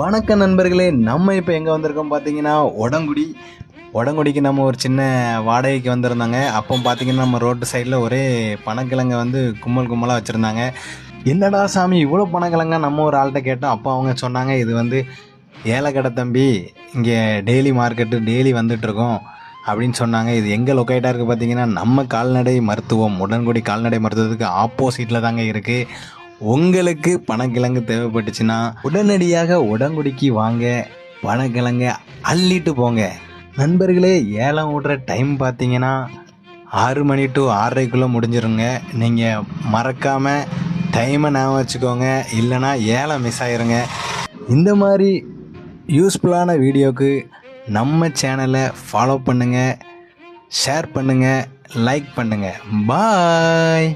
வணக்கம் நண்பர்களே நம்ம இப்போ எங்கே வந்திருக்கோம் பார்த்தீங்கன்னா உடங்குடி உடங்குடிக்கு நம்ம ஒரு சின்ன வாடகைக்கு வந்திருந்தாங்க. அப்போ பார்த்தீங்கன்னா நம்ம ரோட்டு சைடில் ஒரே பனக்கிழங்க வந்து கும்பல் கும்பலாக வச்சுருந்தாங்க. என்னடா சாமி இவ்வளோ பனக்கிழங்க நம்ம ஒரு ஆள்கிட்ட கேட்டோம். அப்போ அவங்க சொன்னாங்க இது வந்து ஏலக்கடை தம்பி இங்கே டெய்லி மார்க்கெட்டு டெய்லி வந்துட்டுருக்கோம் அப்படின்னு சொன்னாங்க. இது எங்கே லொக்கேட்டாக இருக்குது பார்த்தீங்கன்னா நம்ம கால்நடை மருத்துவம் உடன்குடி கால்நடை மருத்துவத்துக்கு ஆப்போசிட்டில் தாங்க இருக்குது உங்களுக்கு பனக்கிழங்கு தேவைப்பட்டுச்சுன்னா உடனடியாக உடங்குடிக்கு வாங்க பனக்கிழங்க அள்ளிட்டு போங்க. நண்பர்களே ஏலம் விடுற டைம் பார்த்தீங்கன்னா ஆறு மணி டு ஆறரைக்குள்ளே முடிஞ்சிருங்க. நீங்கள் மறக்காமல் டைமை ஞாபகம் வச்சுக்கோங்க. இல்லைன்னா ஏலம் மிஸ் ஆயிருங்க. இந்த மாதிரி யூஸ்ஃபுல்லான வீடியோவுக்கு நம்ம சேனலை ஃபாலோ பண்ணுங்கள் ஷேர் பண்ணுங்கள் லைக் பண்ணுங்கள் பாய்